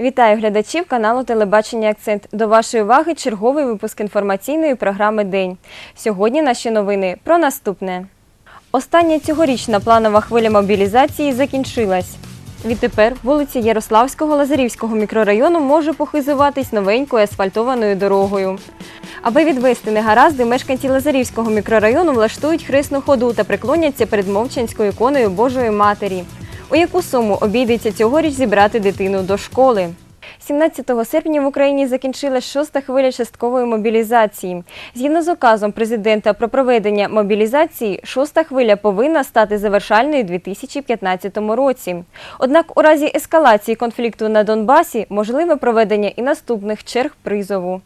Вітаю глядачів каналу Телебачення Акцент. До вашої уваги черговий випуск інформаційної програми День. Сьогодні наші новини про наступне. Остання цьогорічна планова хвиля мобілізації закінчилась. Відтепер вулиця Ярославського Лазарівського мікрорайону може похизуватись новенькою асфальтованою дорогою. Аби відвести негаразди, мешканці Лазарівського мікрорайону влаштують хресну ходу та приклоняться перед мовчанською іконою Божої Матері. У яку суму обійдеться цьогоріч зібрати дитину до школи? 17 серпня в Україні закінчилась шоста хвиля часткової мобілізації. Згідно з указом президента про проведення мобілізації, шоста хвиля повинна стати завершальною у 2015 році. Однак у разі ескалації конфлікту на Донбасі можливе проведення і наступних черг призову.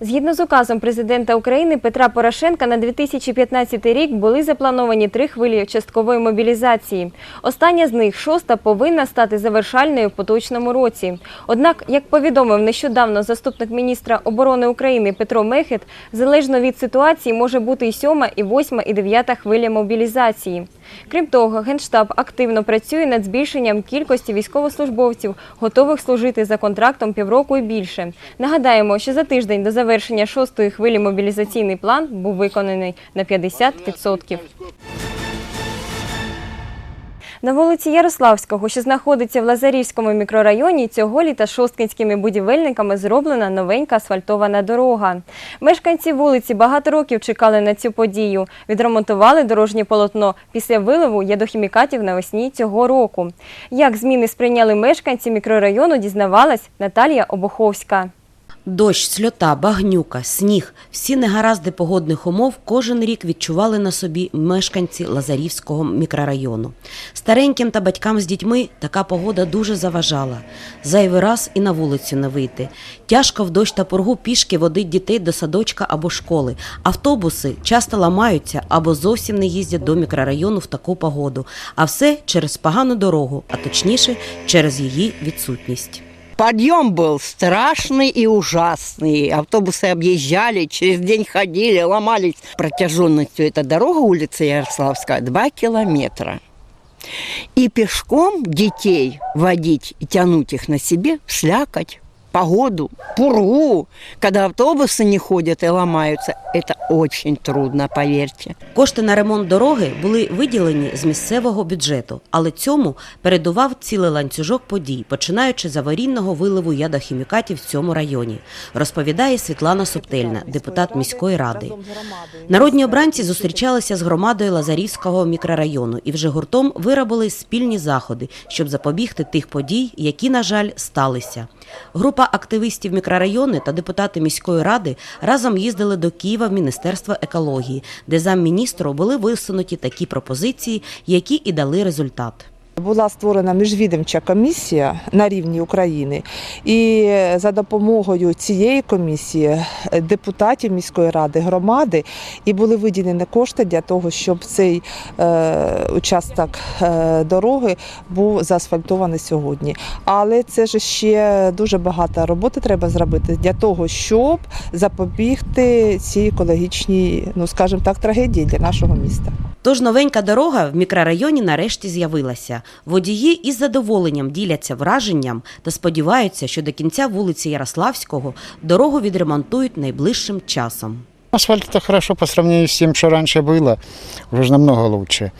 Згідно з указом президента України Петра Порошенка на 2015 рік були заплановані три хвилі часткової мобілізації. Остання з них, шоста, повинна стати завершальною в поточному році. Однак, як повідомив нещодавно заступник міністра оборони України Петро Мехет, залежно від ситуації може бути і сьома, і восьма, і дев'ята хвиля мобілізації. Крім того, Генштаб активно працює над збільшенням кількості військовослужбовців, готових служити за контрактом півроку і більше. Нагадаємо, що за тиждень до завершення шостої хвилі мобілізаційний план був виконаний на 50%. На вулиці Ярославського, що знаходиться в Лазарівському мікрорайоні, цього літа шосткинськими будівельниками зроблена новенька асфальтована дорога. Мешканці вулиці багато років чекали на цю подію. Відремонтували дорожнє полотно після виливу ядохімікатів навесні цього року. Як зміни сприйняли мешканці мікрорайону, дізнавалась Наталія Обуховська. Дощ, сльота, багнюка, сніг – всі негаразди погодних умов кожен рік відчували на собі мешканці Лазарівського мікрорайону. Стареньким та батькам з дітьми така погода дуже заважала. Зайвий раз і на вулицю не вийти. Тяжко в дощ та пургу пішки водить дітей до садочка або школи. Автобуси часто ламаються або зовсім не їздять до мікрорайону в таку погоду. А все через погану дорогу, а точніше через її відсутність. Подъем был страшный и ужасный. Автобусы объезжали, через день ходили, ломались. Протяженностью эта дорога, улица Ярославская, 2 километра. И пешком детей водить и тянуть их на себе, слякоть, погоду, пургу, когда автобусы не ходят и ломаются, это очень трудно, поверьте. Кошти на ремонт дороги були виділені з місцевого бюджету, але цьому передував цілий ланцюжок подій, починаючи з аварійного виливу ядохімікатів в цьому районі, розповідає Світлана Субтельна, депутат міської ради. Народні обранці зустрічалися з громадою Лазарівського мікрорайону і вже гуртом виробили спільні заходи, щоб запобігти тих подій, які, на жаль, сталися. Група активістів мікрорайони та депутати міської ради разом їздили до Києва в Міністерство екології, де замміністру були висунуті такі пропозиції, які і дали результат. Була створена міжвідомча комісія на рівні України, і за допомогою цієї комісії е, депутатів міської ради, громади, і були виділені кошти для того, щоб цей е, участок е, дороги був заасфальтований сьогодні. Але це ж ще дуже багато роботи треба зробити для того, щоб запобігти цій екологічній, ну скажімо так, трагедії для нашого міста. Тож новенька дорога в мікрорайоні нарешті з'явилася. Водії із задоволенням діляться враженням та сподіваються, що до кінця вулиці Ярославського дорогу відремонтують найближчим часом. Асфальт это хорошо по сравнению с тем, что раньше было, уже ж намного лучше.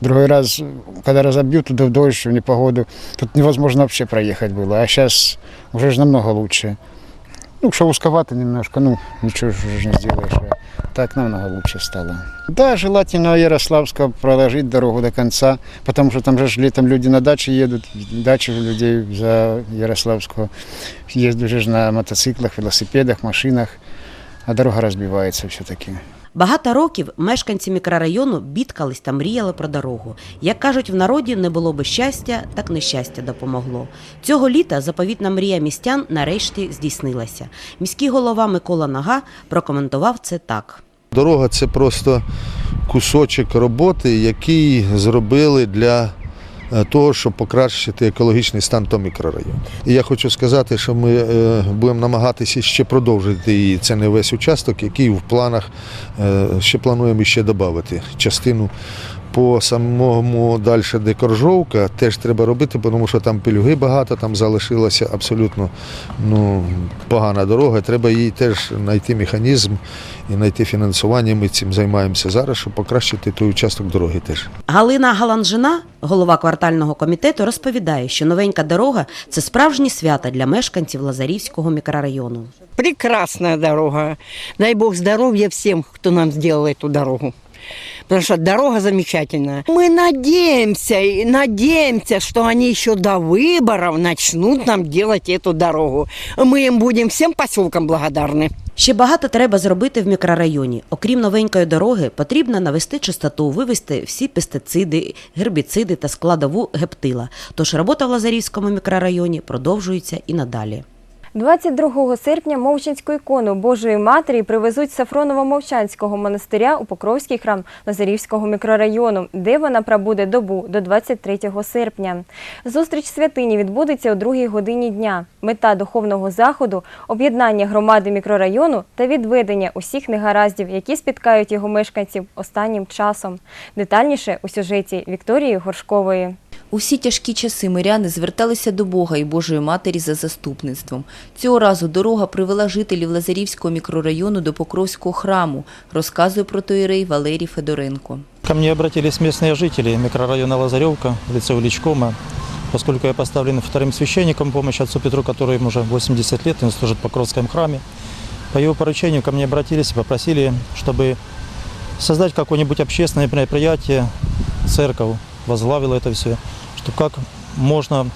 Другой раз, когда разобьют туда в дождь, в непогоду, тут невозможно вообще проехать было. А сейчас уже ж намного лучше. Ну, что узковато немножко, ну, ничего же не сделаешь. Так намного лучше стало. Да, желательно Ярославска проложить дорогу до конца, потому что там же летом люди на даче едут, дачи людей за Ярославского. Ездят же на мотоциклах, велосипедах, машинах, а дорога разбивается все-таки. Багато років мешканці мікрорайону бідкались та мріяли про дорогу. Як кажуть в народі, не було би щастя, так нещастя допомогло. Цього літа заповітна мрія містян нарешті здійснилася. Міський голова Микола Нага прокоментував це так. Дорога це просто кусочок роботи, який зробили для того, щоб покращити екологічний стан того мікрорайону. І я хочу сказати, що ми е, будемо намагатися ще продовжити її. Це не весь участок, який в планах е, ще плануємо ще додати частину по самому далі, де Коржовка, теж треба робити, тому що там пільги багато, там залишилася абсолютно ну, погана дорога. Треба їй теж знайти механізм і знайти фінансування. Ми цим займаємося зараз, щоб покращити той участок дороги теж. Галина Галанжина, голова квартального комітету, розповідає, що новенька дорога це справжнє свято для мешканців Лазарівського мікрорайону. Прекрасная дорога. Дай бог здоровья всем, кто нам сделал эту дорогу Потому что дорога замечательная. Мы надеемся, и надеемся, что они еще до выборов начнут нам делать эту дорогу. Мы им будем всем поселкам благодарны. Ще багато треба зробити в мікрорайоні. Окрім новенької дороги, потрібно навести чистоту, вивести всі пестициди, гербіциди та складову гептила. Тож робота в Лазарівському мікрорайоні продовжується і надалі. 22 серпня Мовчанську ікону Божої Матері привезуть з Сафроново-Мовчанського монастиря у Покровський храм Лазарівського мікрорайону, де вона пробуде добу до 23 серпня. Зустріч святині відбудеться о 2 годині дня. Мета духовного заходу об'єднання громади мікрорайону та відведення усіх негараздів, які спіткають його мешканців останнім часом. Детальніше у сюжеті Вікторії Горшкової. У всі тяжкі часи миряни зверталися до Бога і Божої Матері за заступництвом. Цього разу дорога привела жителів Лазарівського мікрорайону до Покровського храму, розказує протоїрей Валерій Федоренко. Ко мне обратились местные жители микрорайона Лазаревка в лице Уличкома, поскольку я поставлен вторым священником помощи отцу Петру, который уже 80 лет, он служит в Покровском храме. По его поручению ко мне обратились и попросили, чтобы создать какое-нибудь общественное мероприятие, церковь возглавила это все, чтобы как можно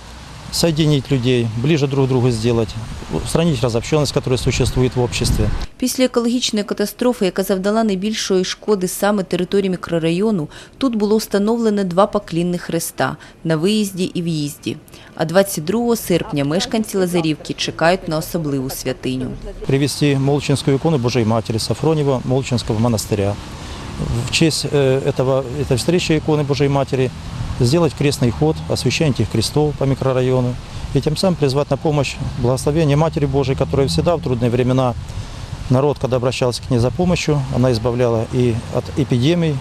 соединить людей, ближе друг к другу сделать, устранить разобщенность, которая существует в обществе. Після екологічної катастрофи, яка завдала найбільшої шкоди саме території мікрорайону, тут було встановлено два поклінних хреста на виїзді і в'їзді. А 22 серпня мешканці Лазарівки чекають на особливу святиню. привести Молчинскую икону Божией Матери Сафронева Молчинского монастыря. В честь э, этого, этой встречи иконы Божией Матери сделать крестный ход, освящение этих крестов по микрорайону и тем самым призвать на помощь благословения Матери Божией, которая всегда в трудные времена народ, когда обращался к ней за помощью, она избавляла и от эпидемий,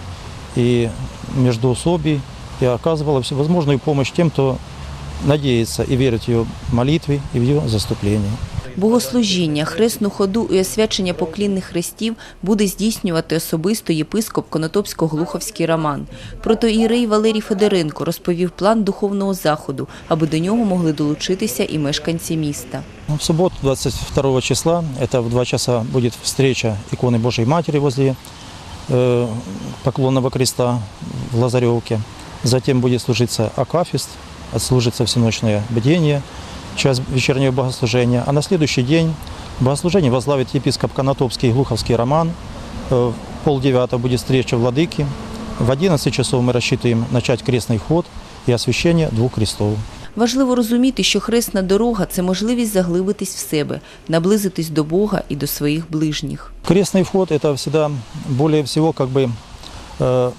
и междоусобий, и оказывала всевозможную помощь тем, кто надеется и верит в ее молитве и в ее заступление. Богослужіння, хресну ходу і освячення поклінних хрестів буде здійснювати особисто єпископ Конотопсько-Глуховський Роман. Протоієрей Валерій Федоренко розповів план духовного заходу, аби до нього могли долучитися і мешканці міста. Ну, В субботу, 22 числа, это в 2 часа будет встреча иконы Божией Матери возле э, Поклонного креста в Лазаревке. Затем будет служиться акафист, отслужится всеночное бдение, час вечернего богослужения. А на следующий день богослужение возглавит епископ Конотопский и Глуховский Роман. Э, В полдевятого будет встреча владыки. В 11 часов мы рассчитываем начать крестный ход и освящение двух крестов. Важливо розуміти, що хресна дорога це можливість заглибитись в себе, наблизитись до Бога і до своїх ближніх. Крестный вход – это всегда более всего как бы э,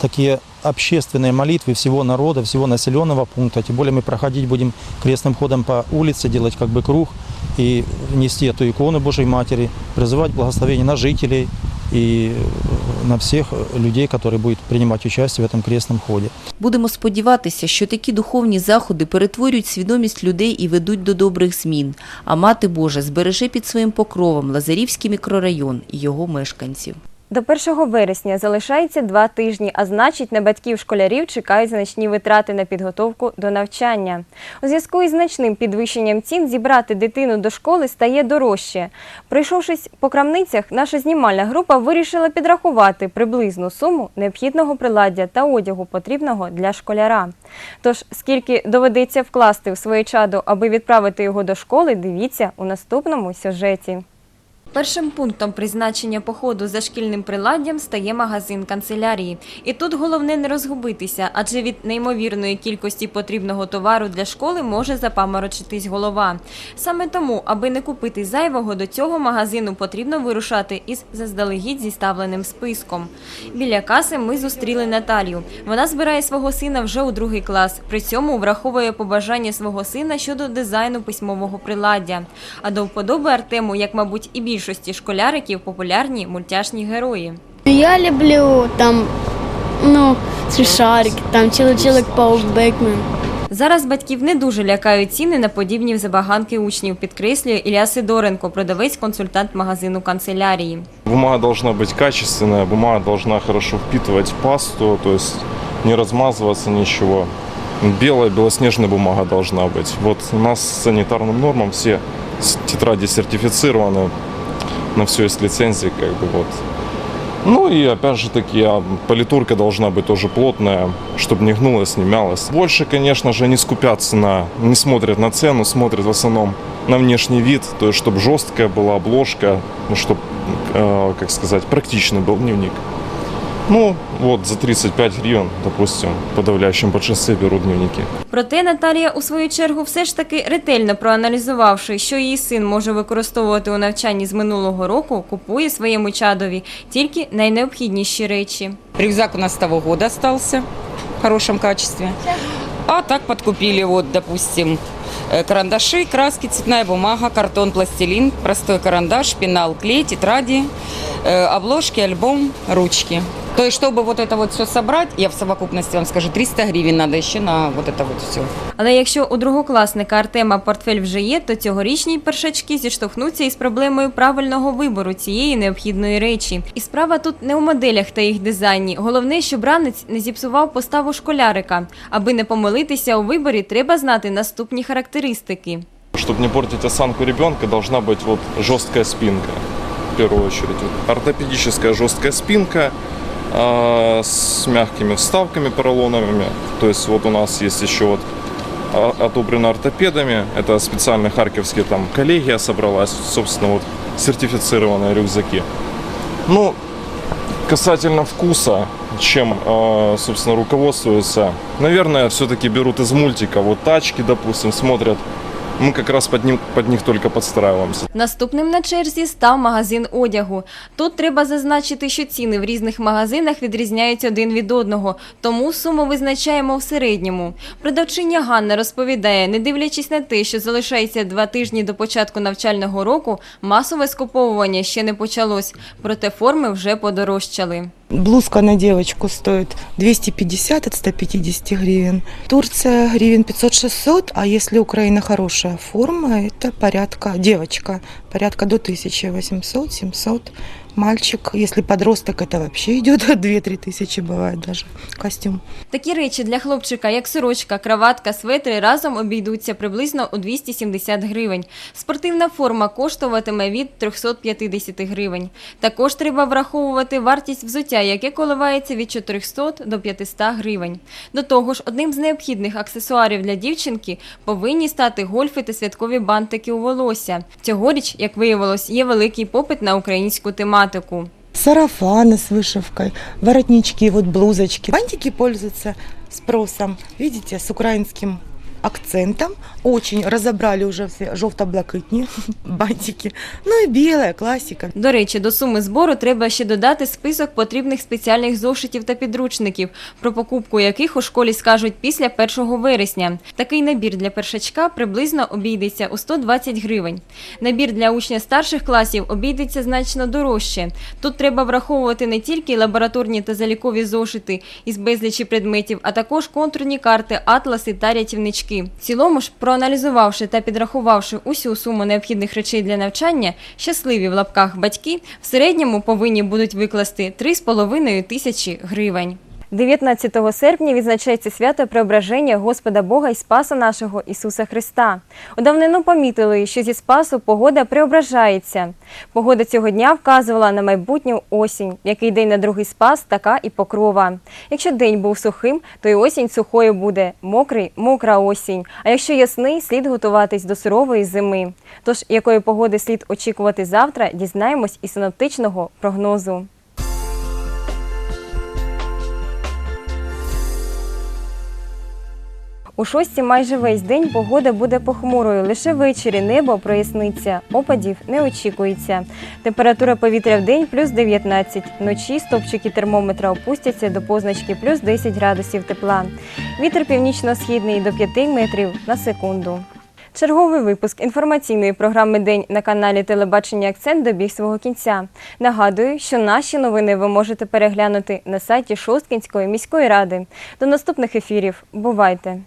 такие общественные молитвы всего народа, всего населенного пункта. Тем более мы проходить будем крестным ходом по улице, делать как бы круг и нести эту икону Божьей Матери, призывать благословение на жителей и э, на всех людей, которые будут принимать участие в этом крестном ходе. Будемо сподіватися, що такі духовні заходи перетворюють свідомість людей і ведуть до добрих змін. А Мати Божа збереже під своїм покровом Лазарівський мікрорайон і його мешканців. До 1 вересня залишається два тижні, а значить, на батьків школярів чекають значні витрати на підготовку до навчання. У зв'язку із значним підвищенням цін зібрати дитину до школи стає дорожче. Пройшовшись по крамницях, наша знімальна група вирішила підрахувати приблизну суму необхідного приладдя та одягу потрібного для школяра. Тож, скільки доведеться вкласти в своє чадо, аби відправити його до школи, дивіться у наступному сюжеті. Першим пунктом призначення походу за шкільним приладдям стає магазин канцелярії. І тут головне не розгубитися, адже від неймовірної кількості потрібного товару для школи може запаморочитись голова. Саме тому, аби не купити зайвого, до цього магазину потрібно вирушати із заздалегідь зіставленим списком. Біля каси ми зустріли Наталію. Вона збирає свого сина вже у другий клас. При цьому враховує побажання свого сина щодо дизайну письмового приладдя. А до вподоби Артему, як мабуть, і більшості школяриків, популярні мультяшні герої. Я люблю там ну, смешарики, там Человек-паук, Бэкмен. Зараз батьків не дуже лякають ціни на подібні забаганки учнів, підкреслює Ілля Сидоренко, продавець-консультант магазину канцелярії. Бумага должна быть качественная, бумага должна хорошо впитывать пасту, то есть не размазываться ничего. Белая, белоснежная бумага должна быть. Вот у нас с санитарным нормам все с- тетради сертифицированы, на все есть лицензии, как бы вот. Ну и опять же таки, а, политурка должна быть тоже плотная, чтобы не гнулась, не мялась. Больше, конечно же, не скупятся на, не смотрят на цену, смотрят в основном на внешний вид, то есть чтобы жесткая была обложка, ну, чтобы, как сказать, практичный был дневник. Ну, вот за 35 гривен, допустим, в подавляющем большинстве берут дневники. Проте Наталія у свою чергу все ж таки ретельно проаналізувавши, що її син може використовувати у навчанні з минулого року, купує своєму чадові тільки найнеобхідніші речі. Рюкзак у нас того года остался в хорошем качестве. А так подкупили, вот, допустим, э, карандаши, краски, цветная бумага, картон, пластилин, простой карандаш, пенал, клей, тетради, э, обложки, альбом, ручки. То есть, чтобы вот это вот все собрать, я в совокупности вам скажу, 300 гривен надо еще на вот это вот все. Але якщо у другокласника Артема портфель вже є, то цьогорічні першачки зіштовхнуться із проблемою правильного вибору цієї необхідної речі. І справа тут не у моделях та їх дизайні. Головне, щоб ранець не зіпсував поставу школярика. Аби не помилитися у виборі, треба знати наступні характеристики. Чтобы не портить осанку ребенка, должна быть вот жесткая спинка, в первую очередь. Вот ортопедическая жесткая спинка а, с мягкими вставками поролоновыми. То есть вот у нас есть еще вот а, отобрано ортопедами. Это специальные харьковские там коллегия собралась, собственно, вот сертифицированные рюкзаки. Ну, касательно вкуса, чем, э, собственно, руководствуются, наверное, все-таки берут из мультика. Вот тачки, допустим, смотрят. Мы как раз под, ним, под них только подстраиваемся. Наступним на черзі став магазин одягу. Тут треба зазначити, що ціни в різних магазинах відрізняються один від одного, тому суму визначаємо в середньому. Продавчиня Ганна розповідає, не дивлячись на те, що залишається два тижні до початку навчального року, масове скуповування ще не почалось, проте форми вже подорожчали. Блузка на девочку стоит 250 от 150 гривен. Турция гривен 500-600, а если Украина хорошая форма, это порядка, девочка, порядка до 1800-700 Мальчик, если подросток, это вообще идет 2-3 тысячи бывает даже костюм. Такі речі для хлопчика, як сорочка, краватка, светри, разом обійдуться приблизно у 270 гривень. Спортивна форма коштуватиме від 350 гривень. Також треба враховувати вартість взуття, яке коливається від 400 до 500 гривень. До того ж, одним з необхідних аксесуарів для дівчинки повинні стати гольфи та святкові бантики у волосся. Цьогоріч, як виявилось, є великий попит на українську тематику. Сарафаны с вышивкой, воротнички, вот блузочки. Бантики пользуются спросом, видите, с украинским акцентом. Очень разобрали уже все жовто-блакитні бантики. Ну і біла класика. До речі, до суми збору треба ще додати список потрібних спеціальних зошитів та підручників, про покупку яких у школі скажуть після 1 вересня. Такий набір для першачка приблизно обійдеться у 120 гривень. Набір для учня старших класів обійдеться значно дорожче. Тут треба враховувати не тільки лабораторні та залікові зошити із безлічі предметів, а також контурні карти, атласи та рятівнички. В цілому ж, проаналізувавши та підрахувавши усю суму необхідних речей для навчання, щасливі в лапках батьки в середньому повинні будуть викласти 3,5 тисячі гривень. 19 серпня відзначається свято Преображення Господа Бога і Спаса нашого Ісуса Христа. У давнину помітили, що зі Спасу погода преображається. Погода цього дня вказувала на майбутню осінь, який день на другий спас, така і покрова. Якщо день був сухим, то й осінь сухою буде, мокрий мокра осінь. А якщо ясний, слід готуватись до сурової зими. Тож, якої погоди слід очікувати завтра, дізнаємось із синоптичного прогнозу. У шості майже весь день погода буде похмурою. Лише ввечері небо проясниться. Опадів не очікується. Температура повітря в день плюс 19. Вночі стопчики термометра опустяться до позначки плюс 10 градусів тепла. Вітер північно-східний до 5 метрів на секунду. Черговий випуск інформаційної програми День на каналі Телебачення Акцент добіг свого кінця. Нагадую, що наші новини ви можете переглянути на сайті Шосткінської міської ради. До наступних ефірів. Бувайте!